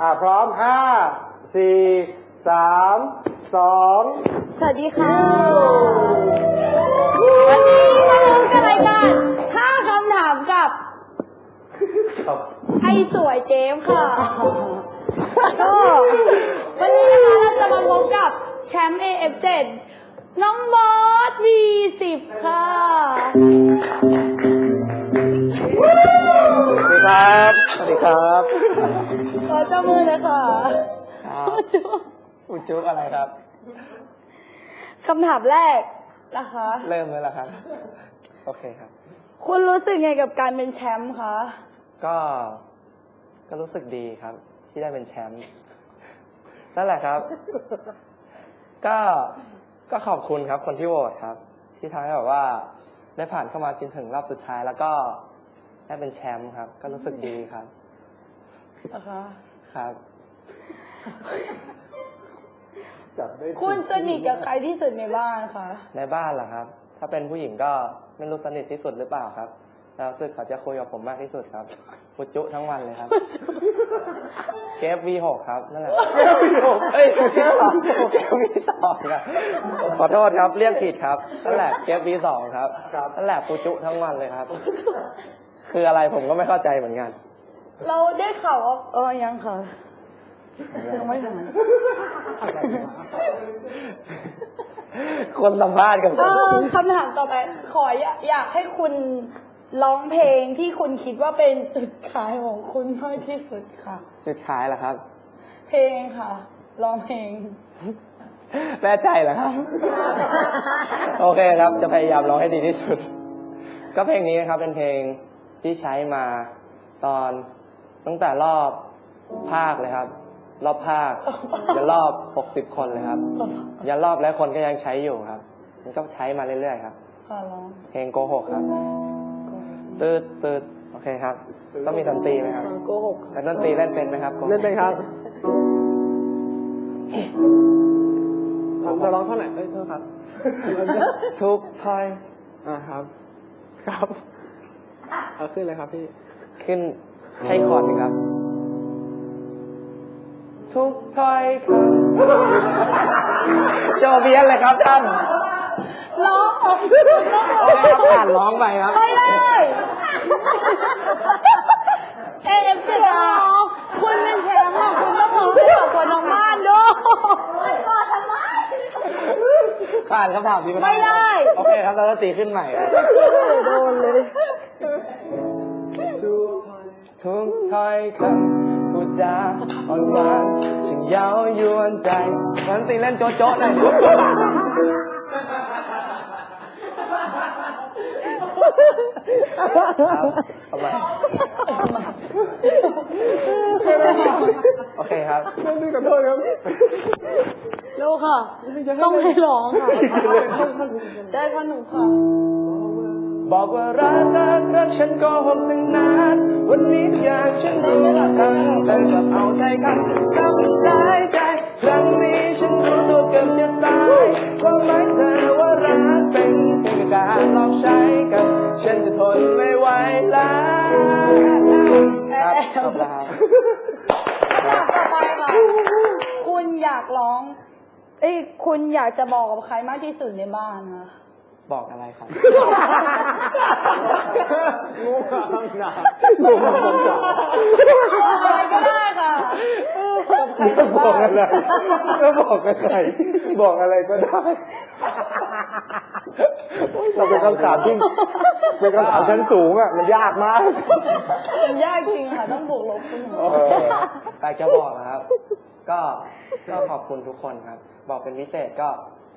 อ่าพร้อมห้าสี่สามสองสวัสดีค่ะ วันนี้มาพบกับรายการห้าคำถามกับครับไอ้สวยเจมส์ค่ะก็วันนี้นะคะเราจะมาพบกับแชมป์ AF7 น้องบอส V10 ค่ะสวัสดี ครับ สวัสดีครับขอเจ้ามือเลยค่ะครับอุจุกอะไรครับ คำถามแรกนะคะ เริ่มเลยละครับ โอเคครับ คุณรู้สึกไงกับการเป็นแชมป์คะ ก็ ก็รู้สึกดีครับ ที่ได้เป็นแชมป์ นั่นแหละครับ ก็ ก็ขอบคุณครับ คนที่โหวตครับ ที่ทำให้แบบว่า ได้ผ่านเข้ามาจนถึงรอบสุดท้ายแล้วก็ ได้เป็นแชมป์ครับ ก็รู้สึกดีครับนะคะครับ จับได้คุณสนิทกับใครที่สุดในบ้านคะ ในบ้านเหรอครับ ถ้าเป็นผู้หญิงก็ไม่รู้สนิทที่สุดหรือเปล่าครับแต่รู้สึกเขาจะคุยกับผมมากที่สุดครับปุจุทั้งวันเลยครับเกฟวีหกครับนั่นแหละเกฟวีหกเอ้ยเกฟเกฟวีสองครับขอโทษครับเรียกผิดครับนั่นแหละเกฟวีสองครับนั่นแหละปุจุทั้งวันเลยครับ คืออะไรผมก็ไม่เข้าใจเหมือนกัน เราได้ข่าวว่าเออยังค่ะยังไม่ถึงคนสัมภาษณ์กับผเอมอคำถามต่อไป ขออยากอยากให้คุณร้องเพลงที่คุณคิดว่าเป็นจุดขายของคุณมากที่สุดค่ะสุดท้ายเหรอครับ เพลงค่ะร้องเพลงแน่ใจเหรอครับ โอเคครับจะพยายามร้องให้ดีที่สุด ก็เพลงนี้นะครับเป็นเพลง ที่ใช้มาตอนตั้งแต่รอบภาคเลยครับ รอบภาคยันรอบหกสิบคนเลยครับ ยันรอบแล้วคนก็ยังใช้อยู่ครับ มันก็ใช้มาเรื่อยๆครับขอร้องเพลงโกหกครับตืดตืดโอเคครับ ต้องมีดนตรีไหมครับโกหกแต่ดนตรีเล่นเป็นไหมครับเล่นเป็นครับผมจะร้องเท่าไหร่เอ้ยเท่าครับ ทุกทอยอ่าครับ ครับ เอาขึ้นเลยครับพี่ ขึ้นให้คอร์ดหนึ่งครับ ทุกถ้อยคำโจเบียนเลยครับท่านร้องโอเคครับอ่านร้องไปครับไม่ได้เอฟเจ็ดคุณเป็นแชมป์อะคุณต้องร้องให้กับคนทางบ้านด้วยก่อนทำไมผ่านคำถามที่ไม่ได้ โอเคครับเราจะตีขึ้นใหม่ครับโดนเลย ทุกถ้อยคำพูดจาอ่อนหวานช่างเย้ายวนใจงั้นตีเล่นโจ๊ะโจ๊ะหน่อยครับทำไมโอเคครับไม่ขอโทษครับลูกค่ะ ต้องให้ร้องค่ะ ได้พ่อหนูค่ะ บอกว่ารักรักรักฉันก็หกตั้งนาน วันนี้อยากฉันรู้ทันเธอกับเอาใจกันทำร้ใจ ครั้งนี้ฉันรู้ตัวเกือบจะตายความหมายเธอว่ารักเป็นเพียงการลองใช้กัน ฉันจะทนไม่ไหวแล้วครับจบแล้วครับคำถามต่อไปค่ะคุณอยากร้องเอ้ยคุณอยากจะบอกกับใครมากที่สุดในบ้านคะ บอกอะไรครับงูข้างหน้าอะไรก็ได้ค่ะบอกอะไรก็บอกอะไรบอกอะไรก็ได้เราเป็นคำถามที่เป็นคำถามชั้นสูงอะมันยากมากมันยากจริงค่ะต้องบวกลบคุณหนูแต่จะบอกนะครับ ก็ก็ขอบคุณทุกคนครับ บอกเป็นพิเศษก็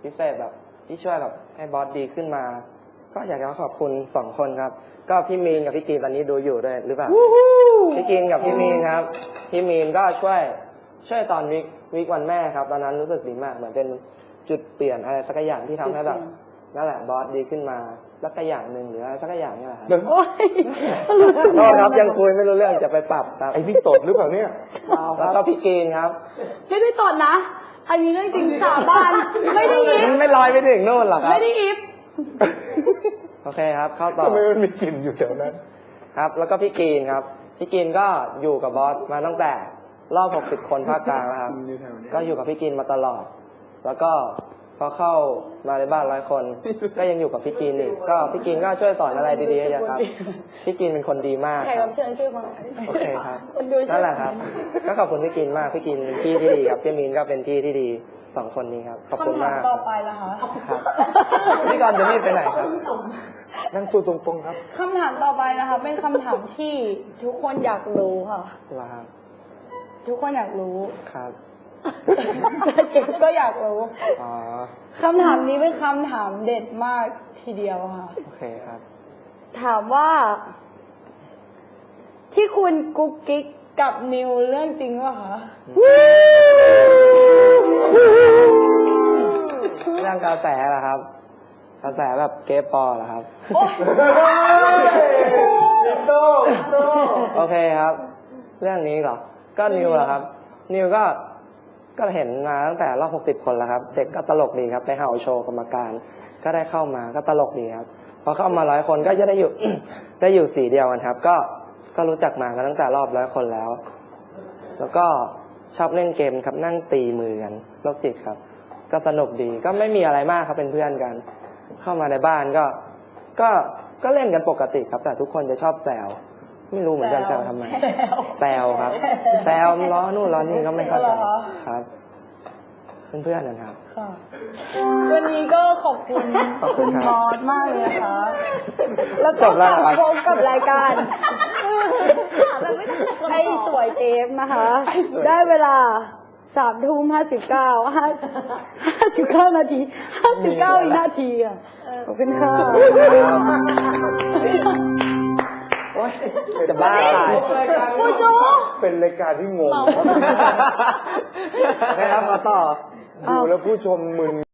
พิเศษแบบ ที่ช่วยแบบให้บอสดีขึ้นมา ก็อยากจะขอบคุณสองคนครับ ก็พี่มีนกับพี่กีนตอนนี้ดูอยู่ด้วยหรือเปล่าพี่กีนกับพี่มีนครับ พี่มีนก็ช่วยช่วยตอนวิกวิกวันแม่ครับ ตอนนั้นรู้สึกดีมากเหมือนเป็นจุดเปลี่ยนอะไรสักอย่างที่ทำให้แบบนั่นแหละบอสดีขึ้นมา สักอย่างหนึ่งหรืออะไรสักอย่างนี่แหละครับโอ้ยโทษครับยังคุยไม่รู้เรื่องจะไปปรับครับไอ้นี่ตดหรือเปล่าเนี่ยแล้วก็พี่กีนครับไม่ได้ตดนะ อันนี้เรื่องจริงสาบานไม่ได้ยิบไม่ลอยไปถึงนู่นหรอกครับไม่ได้ยิบโอเคครับ เข้าต่อทำไมมันมีกลิ่นอยู่แถวนั้น ครับ แล้วก็พี่กีนครับพี่กีนก็อยู่กับบอสมาตั้งแต่รอบ 60 คนภาคกลางแล้วครับอยู่แถวนี้ก็อยู่กับพี่กินมาตลอด แล้วก็ พอเข้ามาในบ้านร้อยคน ก็ยังอยู่กับพี่กินอีกก็พี่กินก็ช่วยสอนอะไรดีๆให้ครับพี่กินเป็นคนดีมากแขกครัรับบเชิญช่วยมาโอเคครับคนดูช่วยนั่นแหละครับ ก็ขอบคุณพี่กินมากพี่กินเป็นที่ที่ดีครับพี่มีนก็เป็นที่ที่ดีสองคนนี้ครับขอบคุณคำถามมากต่อไปละคะครับพี่กรณ์จะรีบไปไหนครับนั่งคุยตรงๆครับคำถามต่อไปนะคะ เป็นคำถามที่ทุกคนอยากรู้ค่ะลาครับทุกคนอยากรู้ครับเก็บก็อยากรู้อ๋อคำถามนี้เป็นคำถามเด็ดมากทีเดียวค่ะ โอเคครับ ถามว่า ที่คุณกุ๊กกิ๊กกับนิวเรื่องจริงวะคะเรื่องกระแสเหรอครับ กระแสแบบเกย์ปอเหรอครับโอ๊ยโอเคครับ เรื่องนี้เหรอ ก็นิวเหรอครับ นิวก็ ก็เห็นมาตั้งแต่รอบ 60 คนแล้วครับ เด็กก็ตลกดีครับ ไปเห่าโชว์กรรมการ ก็ได้เข้ามาก็ตลกดีครับ พอเข้ามาร้อยคนก็จะได้อยู่ ได้อยู่สีเดียวกันครับ ก็ ก็รู้จักมากันตั้งแต่รอบร้อยคนแล้ว แล้วก็ชอบเล่นเกมครับ นั่งตีมือกันโรคจิตครับ ก็สนุกดี ก็ไม่มีอะไรมากครับเป็นเพื่อนกัน เข้ามาในบ้านก็ ก็ ก็เล่นกันปกติครับ แต่ทุกคนจะชอบแซว ไม่รู้เหมือนกันแซวทำไมแซวแซวครับแซวล้อนู่นล้อนี่ก็ไม่เข้าใจเหรอครับเพื่อนๆนะครับ ค่ะ วันนี้ก็ขอบคุณขอบคุณครับมอสมากเลยนะคะ แล้วจก็บแล้วกลับเหรอครับพบกับรายการไอ้สวยเกมนะคะ ได้เวลาสามทุ่มห้าสิบเก้าห้าห้าสิบเก้านาทีห้าสิบเก้าวินาทีอะขอบคุณค่ะโอ๊ย จะบ้าตายผู้จูเป็นรายการที่งงนะครับมาต่อดูแล้วผู้ชมมึน